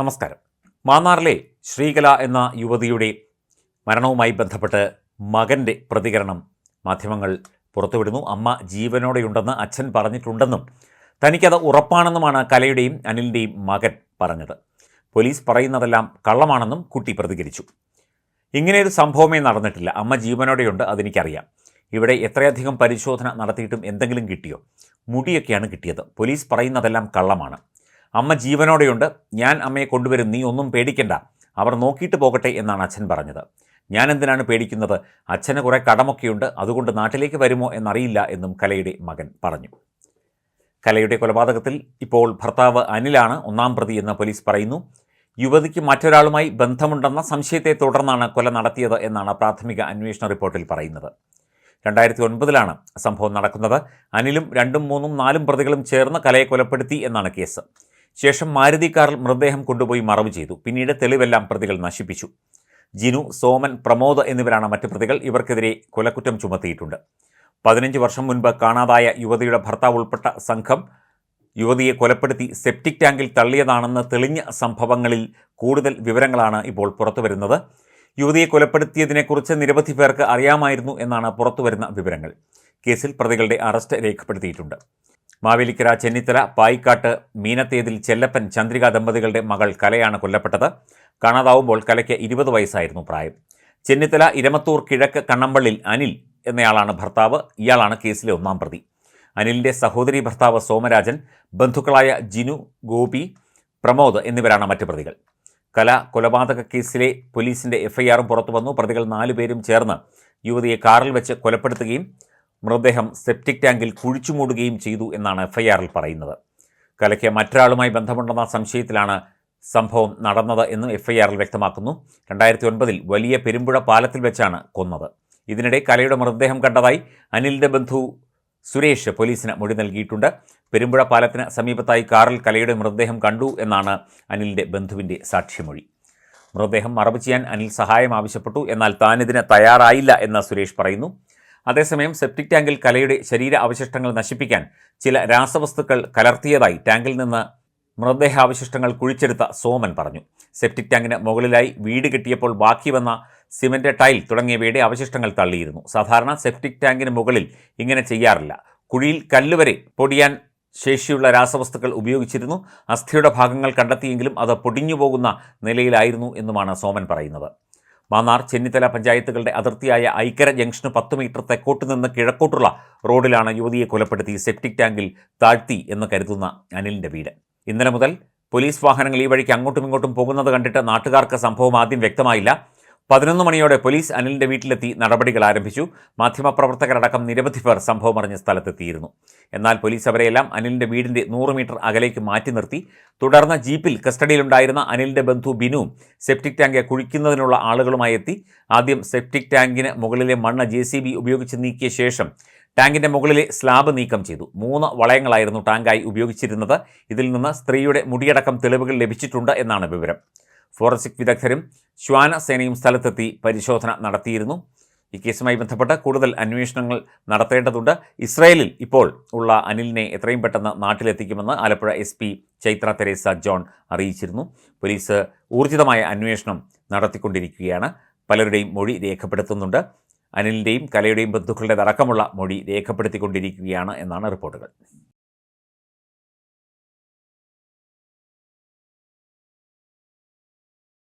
നമസ്കാരം. മാന്നാറിലെ ശ്രീകല എന്ന യുവതിയുടെ മരണവുമായി ബന്ധപ്പെട്ട് മകന്റെ പ്രതികരണം മാധ്യമങ്ങൾ പുറത്തുവിടുന്നു. അമ്മ ജീവനോടെയുണ്ടെന്ന് അച്ഛൻ പറഞ്ഞിട്ടുണ്ടെന്നും തനിക്കത് ഉറപ്പാണെന്നുമാണ് കലയുടെയും അനിലിന്റെയും മകൻ പറഞ്ഞത്. പോലീസ് പറയുന്നതെല്ലാം കള്ളമാണെന്നും കുട്ടി പ്രതികരിച്ചു. ഇങ്ങനെയൊരു സംഭവമേ നടന്നിട്ടില്ല. അമ്മ ജീവനോടെയുണ്ട് അതെനിക്കറിയാം. ഇവിടെ എത്രയധികം പരിശോധന നടത്തിയിട്ടും എന്തെങ്കിലും കിട്ടിയോ? മുടിയൊക്കെയാണ് കിട്ടിയത്. പോലീസ് പറയുന്നതെല്ലാം കള്ളമാണ്. അമ്മ ജീവനോടെയുണ്ട്. ഞാൻ അമ്മയെ കൊണ്ടുവരും. നീ ഒന്നും പേടിക്കണ്ട. അവർ നോക്കിയിട്ട് പോകട്ടെ എന്നാണ് അച്ഛൻ പറഞ്ഞത്. ഞാൻ എന്തിനാണ് പേടിക്കുന്നത്? അച്ഛന് കുറേ കടമൊക്കെയുണ്ട്. അതുകൊണ്ട് നാട്ടിലേക്ക് വരുമോ എന്നറിയില്ല എന്നും കലയുടെ മകൻ പറഞ്ഞു. കലയുടെ കൊലപാതകത്തിൽ ഇപ്പോൾ ഭർത്താവ് അനിലാണ് ഒന്നാം പ്രതി എന്ന് പോലീസ് പറയുന്നു. യുവതിക്ക് മറ്റൊരാളുമായി ബന്ധമുണ്ടെന്ന സംശയത്തെ തുടർന്നാണ് കൊല നടത്തിയത് എന്നാണ് പ്രാഥമിക അന്വേഷണ റിപ്പോർട്ടിൽ പറയുന്നത്. രണ്ടായിരത്തി ഒൻപതിലാണ് സംഭവം നടക്കുന്നത്. അനിലും രണ്ടും മൂന്നും നാലും പ്രതികളും ചേർന്ന് കലയെ കൊലപ്പെടുത്തി എന്നാണ് കേസ്. ശേഷം മാരുതി കാറിൽ മൃതദേഹം കൊണ്ടുപോയി മറവ് ചെയ്തു. പിന്നീട് തെളിവെല്ലാം പ്രതികൾ നശിപ്പിച്ചു. ജിനു സോമൻ പ്രമോദ് എന്നിവരാണ് മറ്റ് പ്രതികൾ. ഇവർക്കെതിരെ കൊലക്കുറ്റം ചുമത്തിയിട്ടുണ്ട്. പതിനഞ്ച് വർഷം മുൻപ് കാണാതായ യുവതിയുടെ ഭർത്താവ് ഉൾപ്പെട്ട സംഘം യുവതിയെ കൊലപ്പെടുത്തി സെപ്റ്റിക് ടാങ്കിൽ തള്ളിയതാണെന്ന് തെളിഞ്ഞ സംഭവങ്ങളിൽ കൂടുതൽ വിവരങ്ങളാണ് ഇപ്പോൾ പുറത്തുവരുന്നത്. യുവതിയെ കൊലപ്പെടുത്തിയതിനെക്കുറിച്ച് നിരവധി പേർക്ക് അറിയാമായിരുന്നു എന്നാണ് പുറത്തുവരുന്ന വിവരങ്ങൾ. കേസിൽ പ്രതികളുടെ അറസ്റ്റ് രേഖപ്പെടുത്തിയിട്ടുണ്ട്. മാവേലിക്കര ചെന്നിത്തല പായിക്കാട്ട് മീനത്തേതിൽ ചെല്ലപ്പൻ ചന്ദ്രിക ദമ്പതികളുടെ മകൾ കലയാണ് കൊല്ലപ്പെട്ടത്. കാണാതാവുമ്പോൾ കലയ്ക്ക് ഇരുപത് വയസ്സായിരുന്നു പ്രായം. ചെന്നിത്തല ഇരമത്തൂർ കിഴക്ക് കണ്ണമ്പള്ളിൽ അനിൽ എന്നയാളാണ് ഭർത്താവ്. ഇയാളാണ് കേസിലെ ഒന്നാം പ്രതി. അനിലിന്റെ സഹോദരി ഭർത്താവ് സോമരാജൻ ബന്ധുക്കളായ ജിനു ഗോപി പ്രമോദ് എന്നിവരാണ് മറ്റ് പ്രതികൾ. കല കൊലപാതക കേസിലെ പോലീസിന്റെ എഫ്ഐആറും പുറത്തുവന്നു. പ്രതികൾ നാലുപേരും ചേർന്ന് യുവതിയെ കാറിൽ വെച്ച് കൊലപ്പെടുത്തുകയും മൃതദേഹം സെപ്റ്റിക് ടാങ്കിൽ കുഴിച്ചു മൂടുകയും ചെയ്തു എന്നാണ് എഫ്ഐആറിൽ പറയുന്നത്. കലയ്ക്ക് മറ്റൊരാളുമായി ബന്ധമുണ്ടെന്ന സംശയത്തിലാണ് സംഭവം നടന്നത് എന്ന് എഫ്ഐആറിൽ വ്യക്തമാക്കുന്നു. രണ്ടായിരത്തി ഒൻപതിൽ വലിയ പെരുമ്പുഴ പാലത്തിൽ വെച്ചാണ് കൊന്നത്. ഇതിനിടെ കലയുടെ മൃതദേഹം കണ്ടതായി അനിലിന്റെ ബന്ധു സുരേഷ് പോലീസിന് മൊഴി നൽകിയിട്ടുണ്ട്. പെരുമ്പുഴ പാലത്തിന് സമീപത്തായി കാറിൽ കലയുടെ മൃതദേഹം കണ്ടു എന്നാണ് അനിലിന്റെ ബന്ധുവിന്റെ സാക്ഷ്യമൊഴി മൃതദേഹം മറവ് ചെയ്യാൻ അനിൽ സഹായം ആവശ്യപ്പെട്ടു എന്നാൽ താനിതിന് തയ്യാറായില്ല എന്ന് സുരേഷ് പറയുന്നു. അതേസമയം സെപ്റ്റിക് ടാങ്കിൽ കലയുടെ ശരീര അവശിഷ്ടങ്ങൾ നശിപ്പിക്കാൻ ചില രാസവസ്തുക്കൾ കലർത്തിയതായി ടാങ്കിൽ നിന്ന് മൃതദേഹാവശിഷ്ടങ്ങൾ കുഴിച്ചെടുത്ത സോമൻ പറഞ്ഞു. സെപ്റ്റിക് ടാങ്കിന് മുകളിലായി വീട് കെട്ടിയപ്പോൾ ബാക്കി വന്ന സിമന്റ് ടൈൽ തുടങ്ങിയവയുടെ അവശിഷ്ടങ്ങൾ തള്ളിയിരുന്നു. സാധാരണ സെപ്റ്റിക് ടാങ്കിന് മുകളിൽ ഇങ്ങനെ ചെയ്യാറില്ല. കുഴിയിൽ കല്ലുവരെ പൊടിയാൻ ശേഷിയുള്ള രാസവസ്തുക്കൾ ഉപയോഗിച്ചിരുന്നു. അസ്ഥിയുടെ ഭാഗങ്ങൾ കണ്ടെത്തിയെങ്കിലും അത് പൊടിഞ്ഞു പോകുന്ന നിലയിലായിരുന്നു എന്നുമാണ് സോമൻ പറയുന്നത്. മാന്നാർ ചെന്നിത്തല പഞ്ചായത്തുകളുടെ അതിർത്തിയായ ഐക്കര ജംഗ്ഷന് പത്ത് മീറ്റർ തെക്കോട്ട് നിന്ന് കിഴക്കോട്ടുള്ള റോഡിലാണ് യുവതിയെ കൊലപ്പെടുത്തി. സെപ്റ്റിക് ടാങ്കിൽ താഴ്ത്തി എന്ന് കരുതുന്ന അനിലിന്റെ വീട്. ഇന്നലെ മുതൽ പോലീസ് വാഹനങ്ങൾ ഈ വഴിക്ക് അങ്ങോട്ടും ഇങ്ങോട്ടും പോകുന്നത് കണ്ടിട്ട് നാട്ടുകാർക്ക് സംഭവം ആദ്യം വ്യക്തമായില്ല. പതിനൊന്ന് മണിയോടെ പോലീസ് അനിലിന്റെ വീട്ടിലെത്തി നടപടികൾ ആരംഭിച്ചു. മാധ്യമപ്രവർത്തകരടക്കം നിരവധി പേർ സംഭവം അറിഞ്ഞ സ്ഥലത്തെത്തിയിരുന്നു. എന്നാൽ പോലീസ് അവരെയെല്ലാം അനിലിന്റെ വീടിന്റെ നൂറ് മീറ്റർ അകലേക്ക് മാറ്റി നിർത്തി. തുടർന്ന് ജീപ്പിൽ കസ്റ്റഡിയിലുണ്ടായിരുന്ന അനിലിന്റെ ബന്ധു ബിനുവും സെപ്റ്റിക് ടാങ്ക് കുഴിക്കുന്നതിനുള്ള ആളുകളുമായി എത്തി. ആദ്യം സെപ്റ്റിക് ടാങ്കിന് മുകളിലെ മണ്ണ് ജെ ഉപയോഗിച്ച് നീക്കിയ ശേഷം ടാങ്കിന്റെ മുകളിലെ സ്ലാബ് നീക്കം ചെയ്തു. മൂന്ന് വളയങ്ങളായിരുന്നു ടാങ്കായി ഉപയോഗിച്ചിരുന്നത്. ഇതിൽ നിന്ന് സ്ത്രീയുടെ മുടിയടക്കം തെളിവുകൾ ലഭിച്ചിട്ടുണ്ട് എന്നാണ് വിവരം. ഫോറൻസിക് വിദഗ്ധരും ശ്വാന സേനയും സ്ഥലത്തെത്തി പരിശോധന നടത്തിയിരുന്നു. ഈ കേസുമായി ബന്ധപ്പെട്ട് കൂടുതൽ അന്വേഷണങ്ങൾ നടത്തേണ്ടതുണ്ട്. ഇസ്രായേലിൽ ഇപ്പോൾ ഉള്ള അനിലിനെ എത്രയും പെട്ടെന്ന് നാട്ടിലെത്തിക്കുമെന്ന് Alappuzha S P Chaithra Teresa John അറിയിച്ചിരുന്നു. പോലീസ് ഊർജിതമായ അന്വേഷണം നടത്തിക്കൊണ്ടിരിക്കുകയാണ്. പലരുടെയും മൊഴി രേഖപ്പെടുത്തുന്നുണ്ട്. അനിലിന്റെയും കലയുടെയും ബന്ധുക്കളുടെ അടക്കമുള്ള മൊഴി രേഖപ്പെടുത്തിക്കൊണ്ടിരിക്കുകയാണ് എന്നാണ് റിപ്പോർട്ടുകൾ.